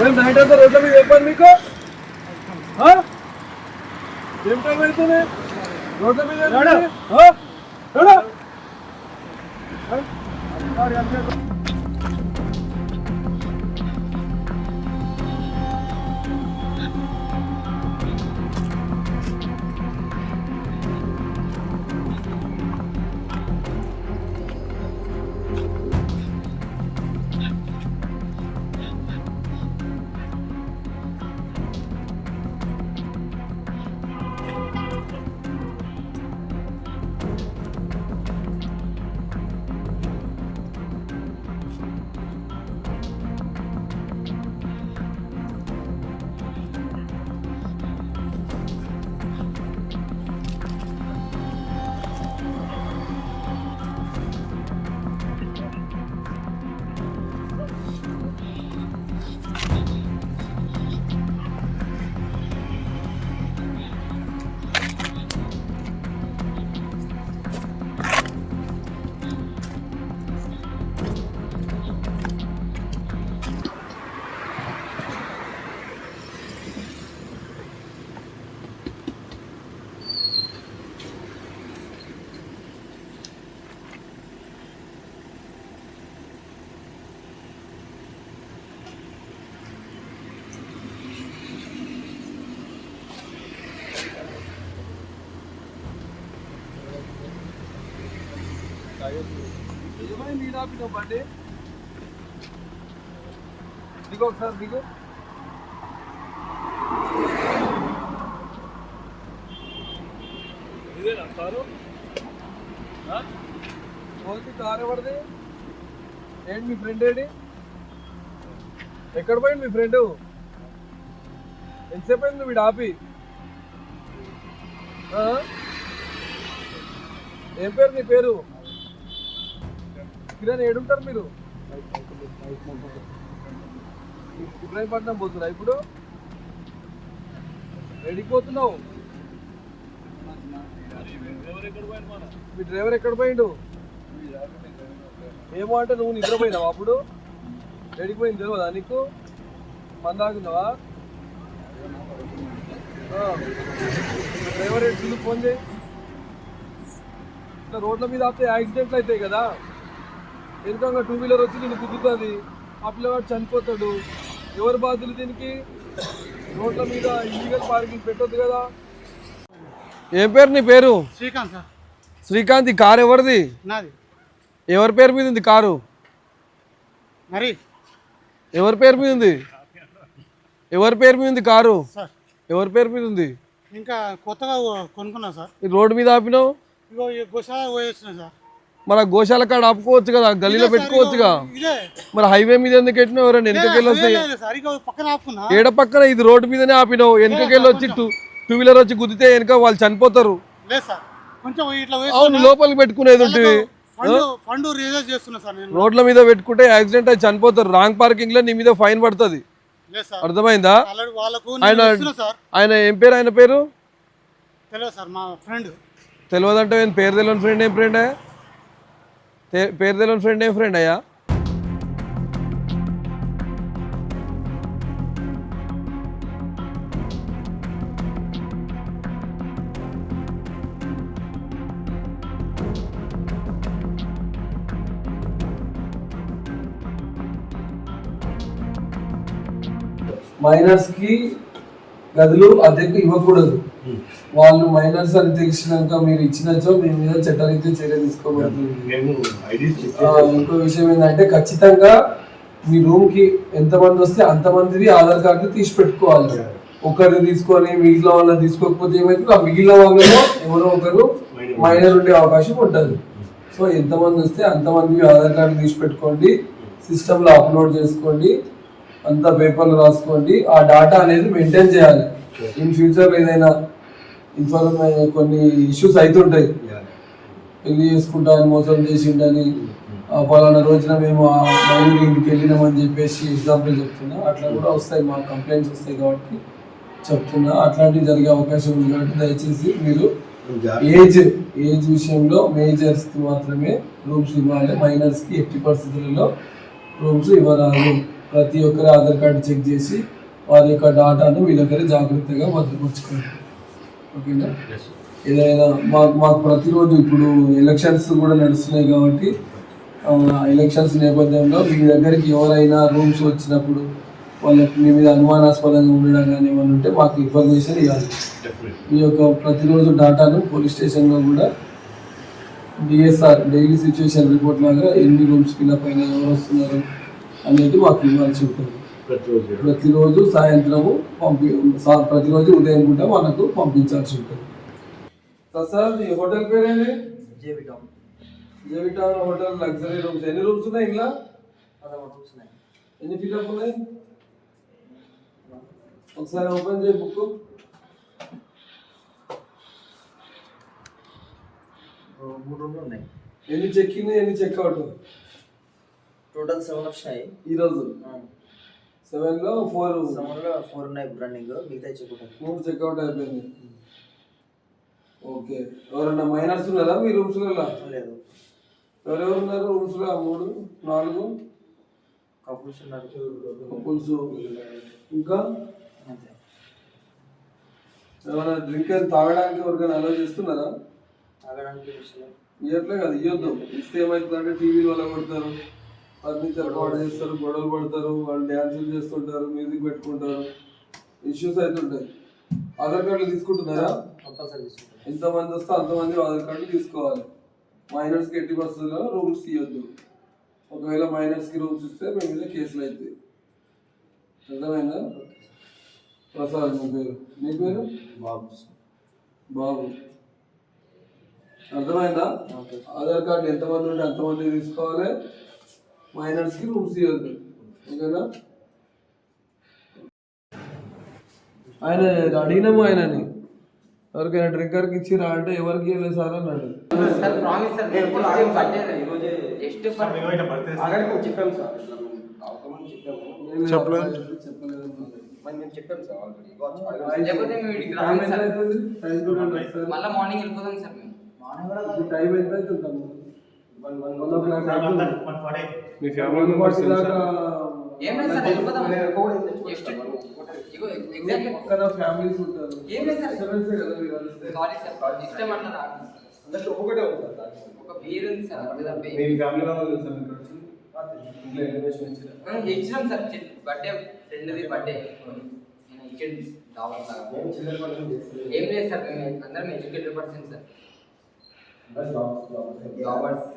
ఏం నైట్ అంతా రోడ్ల మీద చెప్పాను మీకు ఆ? ఏం టైం అవుతుంది రోడ్ల మీద ఏంటి? ఆ? ఏడా? ఆ? ఆపినావు బండి దిగు ఒకసారి దిగు ఇదేనా కారు పోతే కారు ఎవరిది ఏంటి మీ ఫ్రెండ్ ఏంటి ఎక్కడ పోయింది మీ ఫ్రెండ్ ఎంతసేపు అయింది వీడు ఆపి ఏం పేరు నీ పేరు కిరణ్ ఏడుంటారు మీరు? ఇబ్రాహీంపట్నం పోతున్నా ఇప్పుడు? ఎడిపోతున్నావు మీ డ్రైవర్ ఎక్కడ పోయిండు? ఏమో అంటే నువ్వు నిద్రపోయినావా అప్పుడు? రెడీ పోయింది తెలియదా నీకు మందాకున్నావా డ్రైవర్ ఎడ్లు ఫోన్ చేయి. ఇట్లా రోడ్ల మీద ఆపితే యాక్సిడెంట్లు అవుతాయి కదా. ఎందుకంగా టూ వీలర్ వచ్చి నేను గుద్దుతుంది ఆ పిల్లవాడు చనిపోతాడు. ఎవరు బాధ్యులు దీనికి? రోడ్ల మీద ఇల్లీగల్ పార్కింగ్ పెట్టొద్దు కదా. ఏం పేరు నీ పేరు? శ్రీకాంత్ సార్. శ్రీకాంత్ ఈ కారు ఎవరిది? నాది. ఎవరి పేరు మీద ఉంది కారు? మరి ఎవరి పేరు మీద ఉంది? ఎవరి పేరు మీద ఉంది కారు? సార్. ఎవరి పేరు మీద ఉంది? ఇంకా కొత్తగా కొనుక్కున్నా సార్. ఈ రోడ్డు మీద ఆపినావు? ఇగో ఈ గోశాల పోయేసిన సార్. మన గోశాల కాడ ఆపుకోవచ్చు కదా గల్లీలో పెట్టుకోవచ్చుగా. మరి హైవే మీద ఎందుకు ఎట్టినావు ఎవరైనా? వెనకకెళ్ళి వస్తే ఏడ పక్కన? ఇది రోడ్డు మీదనే ఆపినావు. వెనకకెళ్ళి వచ్చి టూ వీలర్ వచ్చి గుద్దితే వెనక వాళ్ళు చనిపోతారు. అవును లోపలికి పెట్టుకునేది ఉంటుంది రోడ్ల మీద పెట్టుకుంటే యాక్సిడెంట్ అయి చనిపోతారు. రాంగ్ పార్కింగ్లో నీ మీద ఫైన్ పడుతుంది. అర్థమైందా? ఆయన ఆయన ఏం పేరు? ఆయన పేరు? తెలియదు సార్ మా ఫ్రెండ్. తెలియదంటే ఏం పేరు తెలియని ఫ్రెండ్ ఏం ఫ్రెండ్ అయ్యా తే- పేరు తెలియని ఫ్రెండ్ ఏం ఫ్రెండ్ అయ్యా మైనర్స్కి గదులు అద్దెకు ఇవ్వకూడదు వాళ్ళు మైనర్స్ అని తెలిసినాక మీరు ఇచ్చినచో మీ మీద చట్టరీత్యా చర్య తీసుకోబడుతుంది. ఇంకో విషయం ఏంటంటే ఖచ్చితంగా మీ రూమ్కి ఎంతమంది వస్తే అంతమందిది ఆధార్ కార్డు తీసి పెట్టుకోవాలి ఒకరిని తీసుకొని మిగిలిన వాళ్ళని తీసుకోకపోతే ఏమైతే ఆ మిగిలిన వాళ్ళలో ఎవరో ఒకరు మైనర్ ఉండే అవకాశం. ఉంటుంది. సో ఎంతమంది వస్తే అంతమంది ఆధార్ కార్డు తీసి పెట్టుకోండి సిస్టమ్లో అప్లోడ్ చేసుకోండి. అంత పేపర్లు రాసుకోండి. ఆ డాటా అనేది మెయింటైన్ చేయాలి. ఇన్ ఫ్యూచర్ ఏదైనా ఇన్ఫర్మేషన్ కొన్ని ఇష్యూస్ అవుతుంటాయి పెళ్ళి చేసుకుంటాను మోసం చేసిండని పలానా రోజున మేము ఆ మైనూరు ఇంటికి వెళ్ళినామని చెప్పేసి ఎగ్జాంపుల్ చెప్తున్నా. అట్లా కూడా వస్తాయి మా కంప్లైంట్స్ వస్తాయి కాబట్టి చెప్తున్నా. అట్లాంటివి జరిగే అవకాశం ఉంది కాబట్టి దయచేసి మీరు ఏజ్ ఏజ్ విషయంలో మేజర్స్కి మాత్రమే రూమ్స్ ఇవ్వాలి. మైనర్స్కి ఎట్టి పరిస్థితులలో రూమ్స్ ఇవ్వరాదు. ప్రతి ఒక్కరి ఆధార్ కార్డు చెక్ చేసి వారి యొక్క డాటాను మీ దగ్గర జాగ్రత్తగా భద్రపరచుకోండి. ఓకేనా? ఏదైనా మాకు మాకు ప్రతిరోజు ఇప్పుడు ఎలక్షన్స్ కూడా నడుస్తున్నాయి కాబట్టి ఎలక్షన్స్ నేపథ్యంలో మీ దగ్గరికి ఎవరైనా రూమ్స్ వచ్చినప్పుడు వాళ్ళకి మీ మీద అనుమానాస్పదంగా ఉండడం కానీ ఏమైనా ఉంటే మాకు ఇన్ఫర్మేషన్ ఇవ్వాలి. మీ యొక్క ప్రతిరోజు డాటాను పోలీస్ స్టేషన్లో కూడా డిఎస్ఆర్ డైలీ సిచ్యువేషన్ రిపోర్ట్ లాగా ఎన్ని రూమ్స్ ఫిల్అప్ అయినా ఎవరు వస్తున్నారు అనేది మాకు ఇవ్వాల్సి ఉంటుంది. ప్రతిరోజు సాయంత్రము పంపి ప్రతిరోజు ఉదయం కూడా మనకు పంపించాల్సి ఉంటుంది సార్ ఈ హోటల్ పేరేంటి జేబిటాం జేవిటాన్ హోటల్ లగ్జరీ రూమ్స్ ఎన్ని రూమ్స్ ఉన్నాయి పదమూడు రూమ్స్ ఉన్నాయి ఎన్ని ఫిల్అప్ ఉన్నాయి ఒకసారి ఓపెన్ చేయి బుక్ మూడు రూమ్లు ఉన్నాయి ఎన్ని చెక్ ఇన్ ఎన్ని చెక్అవుట్ టోటల్ సెవెన్ వచ్చినాయి ఈరోజు సెవెన్లో ఫోర్ సెవెన్లో ఫోర్ ఉన్నాయి రన్నింగ్ మిగతా చెప్పుకుంటాం మూడు చెక్అవుట్ అయిపోయింది ఓకే ఎవరన్నా మైనర్స్ ఉన్నారా మీ రూమ్స్ లేదు. ఎవరెవరు ఉన్నారు రూమ్స్లో? మూడు నాలుగు? కపుల్స్ ఉన్నారు. కపుల్స్ ఇంకా? ఏమైనా డ్రింక్ అని తాగడానికి ఎవరికైనా అలౌ చేస్తున్నారా? తాగడానికి ఇవ్వట్లే కదా ఇవ్వద్దు ఇస్తే ఏమవుతుందంటే టీవీలు వల్ల కొడతారు. ఫర్నిచర్ పాడు చేస్తారు గొడవలు పడతారు వాళ్ళు డ్యాన్సులు చేస్తుంటారు మ్యూజిక్ పెట్టుకుంటారు. ఇష్యూస్ అవుతుంటాయి ఆధార్ కార్డులు తీసుకుంటున్నారా? ఎంతమంది వస్తే అంతమంది ఆధార్ కార్డు తీసుకోవాలి. మైనర్స్కి ఎట్టి బస్సులో రూమ్స్ ఇవ్వద్దు ఒకవేళ మైనర్స్కి రూమ్స్ ఇస్తే మీ మీద కేసులు అవుతాయి అర్థమైందా? ప్రసాద్ మీ పేరు? మీ పేరు? బాబు. బాబు. అర్థమైందా? ఓకే. ఆధార్ కార్డు ఎంతమంది ఉంటే అంతమంది తీసుకోవాలి. మైనర్స్కి రూమ్స్ ఇవ్వద్దు ఓకేనా? ఆయన అడిగినాము ఆయనని. ఎవరికైనా డ్రింకర్కి ఇచ్చిరా అంటే ఎవరికి ఇవ్వలేదు సార్ అన్నాడు. చెప్పలేదు. మళ్ళీ మార్నింగ్ వెళ్ళిపోతాం సార్ మేము ఇప్పుడు టైం ఎంత అవుతుంది? మీ వన్ ఫార్టీ దాకా ఏం లేదు సార్ పక్కన ఫ్యామిలీస్ ఉంటారు. ఏం లేదు sir. Sorry sir. Next time అట్లా రాదు. అందరికీ ఒక్కొక్కటే ఉంది సార్. ఒక బీర్ ఉంది సార్ మీ ఫ్యామిలీ వాళ్ళు? మనం ఇచ్చినాం సార్. బర్త్డే ఫ్రెండ్ది బర్త్డే. ఏం లేదు సార్. అందరం ఎడ్యుకేటెడ్ పర్సన్ సార్. అందరూ జాబర్స్